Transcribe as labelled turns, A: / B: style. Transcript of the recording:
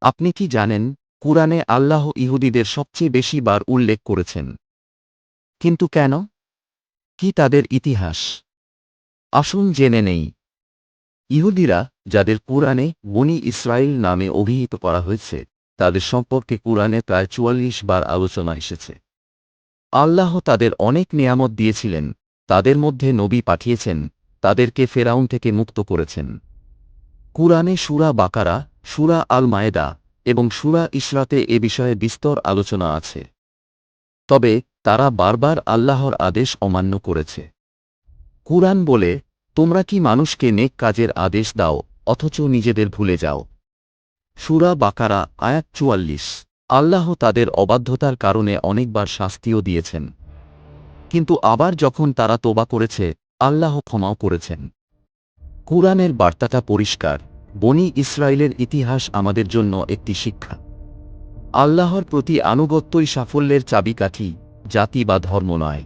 A: আপনি কি জানেন, কুরআনে আল্লাহ ইহুদিদের সবচেয়ে বেশি বার উল্লেখ করেছেন। কিন্তু কেন? কি তাদের ইতিহাস? আসুন জেনে নেই। ইহুদিরা, যাদের কুরআনে বনি ইসরায়েল নামে অভিহিত করা হয়েছে, তাদের সম্পর্কে কুরআনে প্রায় চুয়াল্লিশ বার আলোচনা এসেছে। আল্লাহ তাদের অনেক নিয়ামত দিয়েছিলেন, তাদের মধ্যে নবী পাঠিয়েছেন, তাদেরকে ফেরাউন থেকে মুক্ত করেছেন। কুরআনে সুরা বাকারা সুরা আল মায়েদা এবং সুরা ইসরাতে এ বিষয়ে বিস্তর আলোচনা আছে। তবে তারা বারবার আল্লাহর আদেশ অমান্য করেছে। কুরআন বলে, তোমরা কি মানুষকে নেক কাজের আদেশ দাও, অথচ নিজেদের ভুলে যাও? সুরা বাকারা, আয়াত চুয়াল্লিশ। আল্লাহ তাদের অবাধ্যতার কারণে অনেকবার শাস্তিও দিয়েছেন। কিন্তু আবার যখন তারা তোবা করেছে, আল্লাহ ক্ষমাও করেছেন। কুরআনের বার্তাটা পরিষ্কার। বনি ইসরায়েলের ইতিহাস আমাদের জন্য একটি শিক্ষা। আল্লাহর প্রতি আনুগত্যই সাফল্যের চাবিকাঠি, জাতি বা ধর্ম নয়।